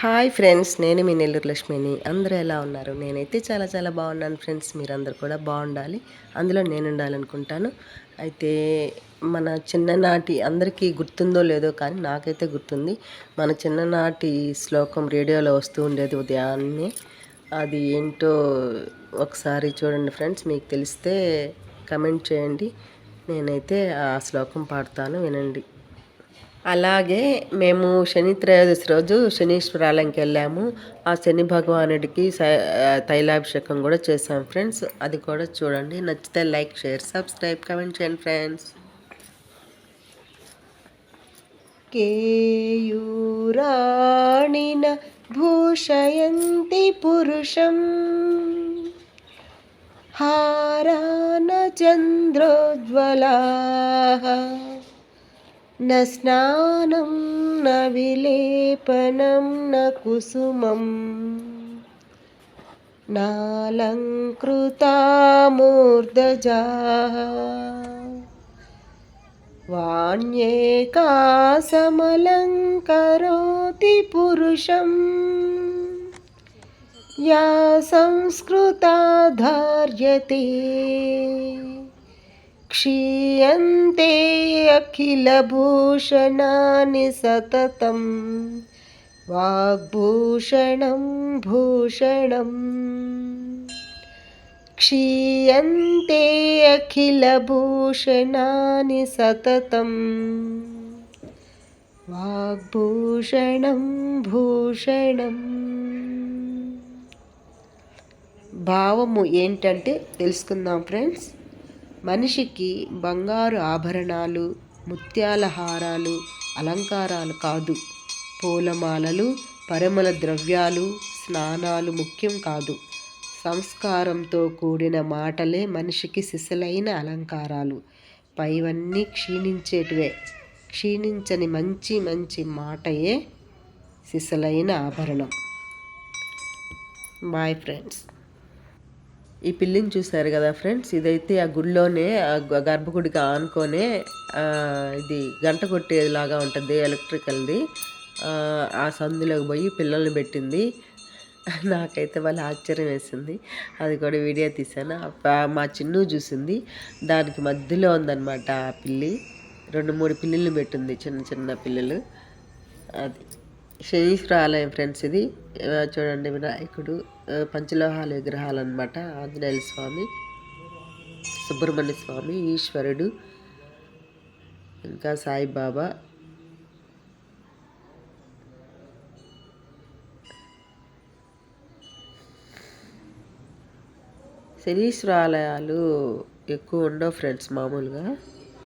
Hi friends నేను మీ నెల్లూరు లక్ష్మిని. అందరూ ఎలా ఉన్నారు? నేనైతే చాలా చాలా బాగున్నాను ఫ్రెండ్స్. మీరందరూ కూడా బాగుండాలి. అందులో నేను ఉండాలనుకుంటాను అయితే మన చిన్ననాటి అందరికీ గుర్తుందో లేదో కానీ నాకైతే గుర్తుంది. మన చిన్ననాటి శ్లోకం రేడియోలో వస్తూ ఉండేది ఉదయాన్నే. అది ఏంటో ఒకసారి చూడండి ఫ్రెండ్స్ మీకు తెలిస్తే కమెంట్ చేయండి. నేనైతే ఆ శ్లోకం పాడతాను వినండి. అలాగే మేము శని త్రయోదశి రోజు శనీశ్వరాలయంకి వెళ్ళాము. ఆ శని భగవానుడికి తైలాభిషేకం కూడా చేసాం ఫ్రెండ్స్. అది కూడా చూడండి. నచ్చితే లైక్ షేర్ సబ్స్క్రైబ్ కమెంట్ చేయండి ఫ్రెండ్స్. కేయూరాణిన భూషయంతి పురుషం. హారాన చంద్రోజ్వలా. न स्नानं न विलेपनं न कुसुमं नालङ्कृता मूर्धजाः वाण्येकासमलङ्करोति पुरुषं या संस्कृता धार्यते क्षीयन्ते अखिलभूषणानि सततं वाग्भूषणं भूषणम् क्षीयन्ते अखिलभूषणानि सततं వాగ్భూషణం భూషణం భావము ఏంటంటే తెలుసుకుందాం ఫ్రెండ్స్ మనిషికి బంగారు ఆభరణాలు ముత్యాల హారాలు అలంకారాలు కాదు. పూలమాలలు పరిమళ ద్రవ్యాలు స్నానాలు ముఖ్యం కాదు. సంస్కారంతో కూడిన మాటలే మనిషికి సిసలైన అలంకారాలు. పైవన్నీ క్షీణించేటివే. క్షీణించని మంచి మంచి మాటయే సిసలైన ఆభరణం. బాయ్ ఫ్రెండ్స్ ఈ పిల్లిని చూసారు కదా ఫ్రెండ్స్? ఇదైతే ఆ గుడిలోనే గర్భగుడికి ఆనుకొనే ఇది గంట కొట్టేలాగా ఉంటుంది ఎలక్ట్రికల్ది. ఆ సందులోకి పోయి పిల్లల్ని పెట్టింది. నాకైతే వాళ్ళ ఆశ్చర్యం వేసింది. అది కూడా వీడియో తీసాను మా చిన్ను చూసింది. దానికి మధ్యలో ఉందన్నమాట ఆ పిల్లి. రెండు మూడు పిల్లులు పెట్టింది చిన్న చిన్న పిల్లలు. అది. శనీశ్వర ఆలయం ఫ్రెండ్స్ ఇది. చూడండి వినాయకుడు పంచలోహాల విగ్రహాలు అనమాట ఆంజనేయ స్వామి సుబ్రహ్మణ్య స్వామి ఈశ్వరుడు ఇంకా సాయిబాబా. శనీశ్వర ఆలయాలు ఎక్కువ ఉండవు ఫ్రెండ్స్ మామూలుగా.